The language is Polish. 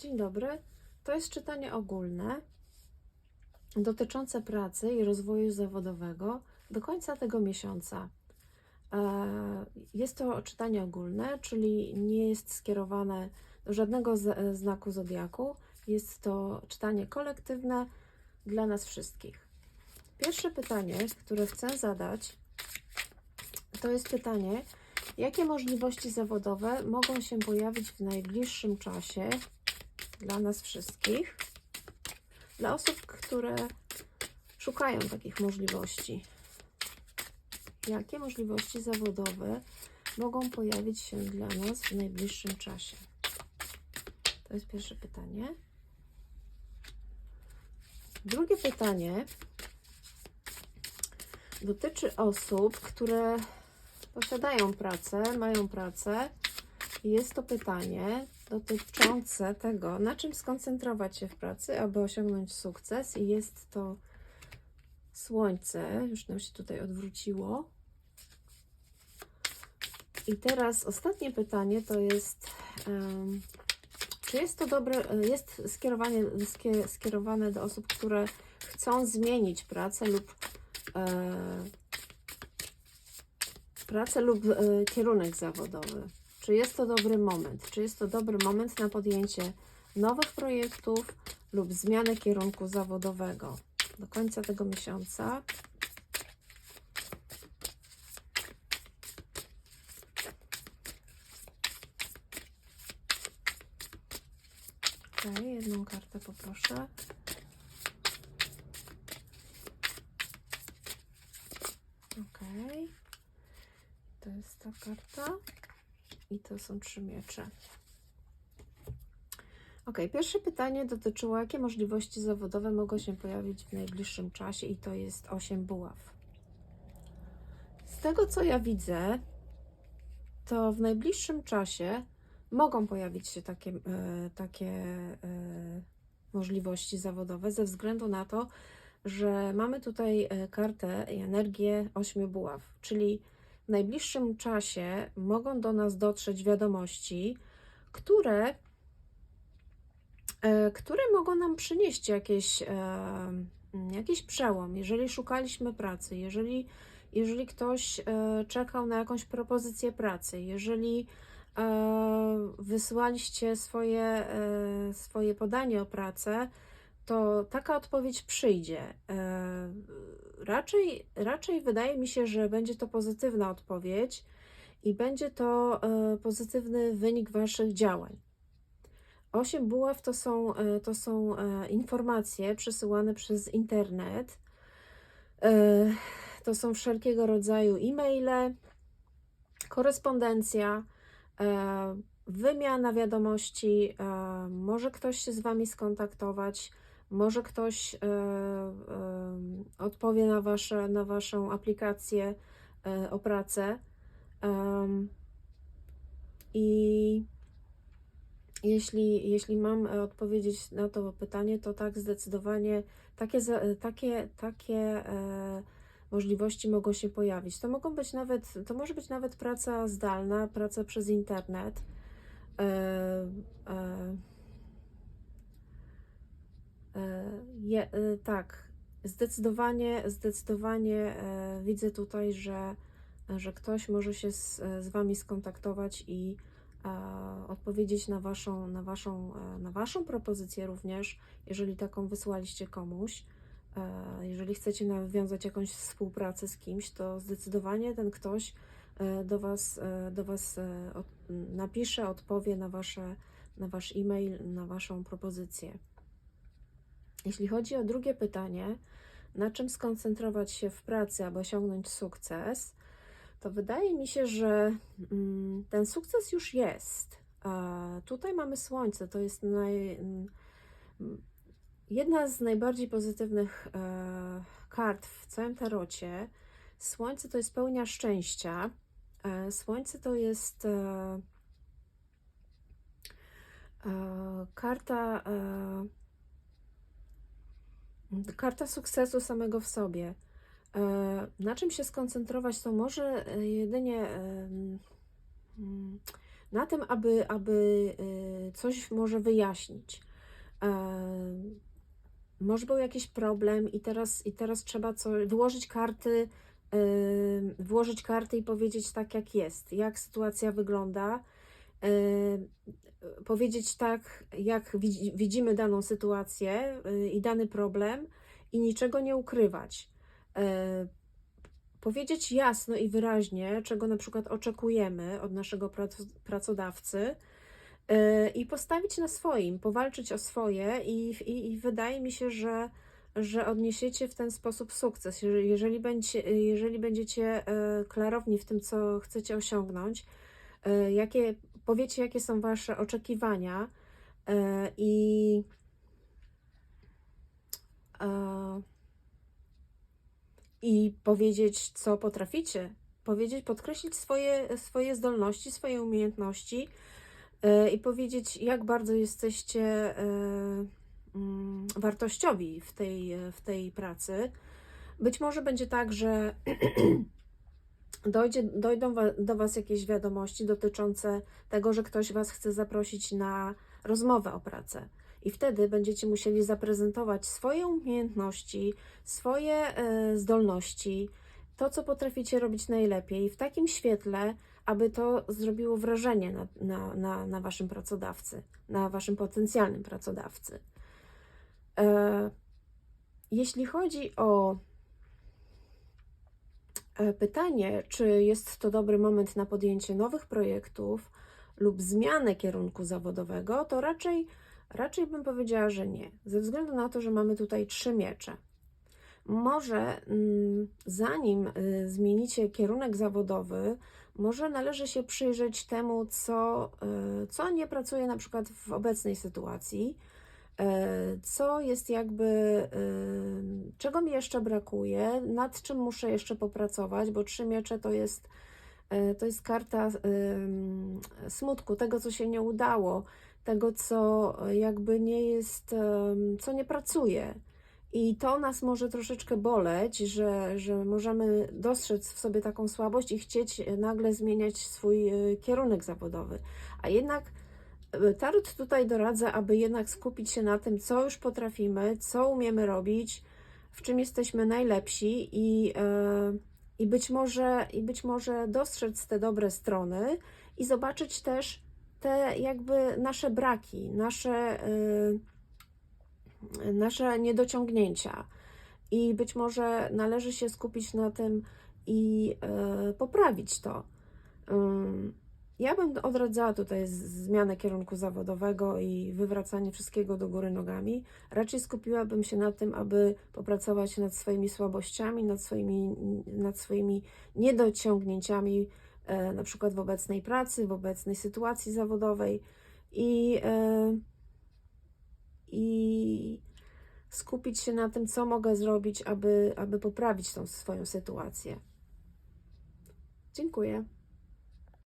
Dzień dobry. To jest czytanie ogólne dotyczące pracy i rozwoju zawodowego do końca tego miesiąca. E, Jest to czytanie ogólne, czyli nie jest skierowane do żadnego z- znaku zodiaku. Jest to czytanie kolektywne dla nas wszystkich. Pierwsze pytanie, które chcę zadać, to jest pytanie, jakie możliwości zawodowe mogą się pojawić w najbliższym czasie dla nas wszystkich, dla osób, które szukają takich możliwości. Jakie możliwości zawodowe mogą pojawić się dla nas w najbliższym czasie? To jest pierwsze pytanie. Drugie pytanie dotyczy osób, które posiadają pracę, mają pracę. Jest to pytanie dotyczące tego, na czym skoncentrować się w pracy, aby osiągnąć sukces. I jest to słońce, już nam się tutaj odwróciło. I teraz ostatnie pytanie to jest, em, czy jest to dobre, jest skierowanie, skie- skierowane do osób, które chcą zmienić pracę lub e, pracę lub e, kierunek zawodowy. Czy jest to dobry moment? Czy jest to dobry moment na podjęcie nowych projektów lub zmianę kierunku zawodowego? Do końca tego miesiąca. Ok, jedną kartę poproszę. Ok. To jest ta karta. I to są trzy miecze. Ok, pierwsze pytanie dotyczyło, jakie możliwości zawodowe mogą się pojawić w najbliższym czasie, i to jest 8 buław. Z tego co ja widzę, to w najbliższym czasie mogą pojawić się takie, e, takie e, możliwości zawodowe, ze względu na to, że mamy tutaj e, kartę i energię 8 buław, czyli w najbliższym czasie mogą do nas dotrzeć wiadomości, które, e, które mogą nam przynieść jakieś, e, jakiś przełom. Jeżeli szukaliśmy pracy, jeżeli, jeżeli ktoś e, czekał na jakąś propozycję pracy, jeżeli wysłaliście swoje, swoje podanie o pracę, to taka odpowiedź przyjdzie. E, Raczej, raczej wydaje mi się, że będzie to pozytywna odpowiedź i będzie to e, pozytywny wynik Waszych działań. Osiem buław to są, e, to są informacje przesyłane przez internet. To są wszelkiego rodzaju e-maile, korespondencja, wymiana wiadomości. Może ktoś się z Wami skontaktować, może ktoś e, e, odpowie na, wasze, na Waszą aplikację e, o pracę. I jeśli, jeśli mam odpowiedzieć na to pytanie, to tak, zdecydowanie takie, takie, takie możliwości mogą się pojawić. To mogą być nawet, to może być nawet praca zdalna, praca przez internet. E, e, je, e, tak, zdecydowanie, zdecydowanie e, widzę tutaj, że, że ktoś może się z, z Wami skontaktować i e, odpowiedzieć na waszą, na, waszą, e, na waszą propozycję również, jeżeli taką wysłaliście komuś. E, Jeżeli chcecie nawiązać jakąś współpracę z kimś, to zdecydowanie ten ktoś e, do Was, e, do was e, napisze, odpowie na, wasze, na Wasz e-mail, na Waszą propozycję. Jeśli chodzi o drugie pytanie, na czym skoncentrować się w pracy, aby osiągnąć sukces, to wydaje mi się, że mm, ten sukces już jest. Tutaj mamy Słońce, to jest naj, mm, jedna z najbardziej pozytywnych e, kart w całym tarocie. Słońce to jest pełnia szczęścia. E, Słońce to jest e, karta, karta sukcesu samego w sobie. E, Na czym się skoncentrować, to może e, jedynie na tym, aby, aby y, coś może wyjaśnić. E, Może był jakiś problem i teraz, i teraz trzeba co, wyłożyć karty, włożyć karty i powiedzieć tak, jak jest, jak sytuacja wygląda, powiedzieć tak, jak widzi- widzimy daną sytuację y, i dany problem i niczego nie ukrywać. E, Powiedzieć jasno i wyraźnie, czego na przykład oczekujemy od naszego prac- pracodawcy y, i postawić na swoim, powalczyć o swoje i, i, i wydaje mi się, że, że odniesiecie w ten sposób sukces. Jeżeli, będzie, jeżeli będziecie y, klarowni w tym, co chcecie osiągnąć, y, jakie, powiecie, jakie są Wasze oczekiwania y, i e, i powiedzieć, co potraficie. Powiedzieć, podkreślić swoje, swoje zdolności, swoje umiejętności e, i powiedzieć, jak bardzo jesteście e, mm, wartościowi w tej, w tej pracy. Być może będzie tak, że dojdzie, dojdą do Was jakieś wiadomości dotyczące tego, że ktoś Was chce zaprosić na rozmowę o pracę. I wtedy będziecie musieli zaprezentować swoje umiejętności, swoje e, zdolności, to, co potraficie robić najlepiej, w takim świetle, aby to zrobiło wrażenie na, na, na, na Waszym pracodawcy, na Waszym potencjalnym pracodawcy. E, jeśli chodzi o pytanie, czy jest to dobry moment na podjęcie nowych projektów lub zmianę kierunku zawodowego, to raczej, raczej bym powiedziała, że nie, ze względu na to, że mamy tutaj trzy miecze. Może mm, zanim y, zmienicie kierunek zawodowy, może należy się przyjrzeć temu, co, y, co nie pracuje na przykład w obecnej sytuacji, co jest jakby, czego mi jeszcze brakuje, nad czym muszę jeszcze popracować, bo trzy miecze to jest, y, to jest karta smutku, tego, co się nie udało, tego, co jakby nie jest, co nie pracuje. I to nas może troszeczkę boleć, że, że możemy dostrzec w sobie taką słabość i chcieć nagle zmieniać swój e, kierunek zawodowy. A jednak e, Tarot tutaj doradza, aby jednak skupić się na tym, co już potrafimy, co umiemy robić, w czym jesteśmy najlepsi i, e, i, być, może, i być może dostrzec te dobre strony i zobaczyć też te jakby nasze braki, nasze. e, nasze niedociągnięcia. I być może należy się skupić na tym i poprawić to. Ja bym odradzała tutaj zmianę kierunku zawodowego i wywracanie wszystkiego do góry nogami. Raczej skupiłabym się na tym, aby popracować nad swoimi słabościami, nad swoimi, nad swoimi niedociągnięciami, e, na przykład w obecnej pracy, w obecnej sytuacji zawodowej i e, i skupić się na tym, co mogę zrobić, aby, aby poprawić tą swoją sytuację. Dziękuję.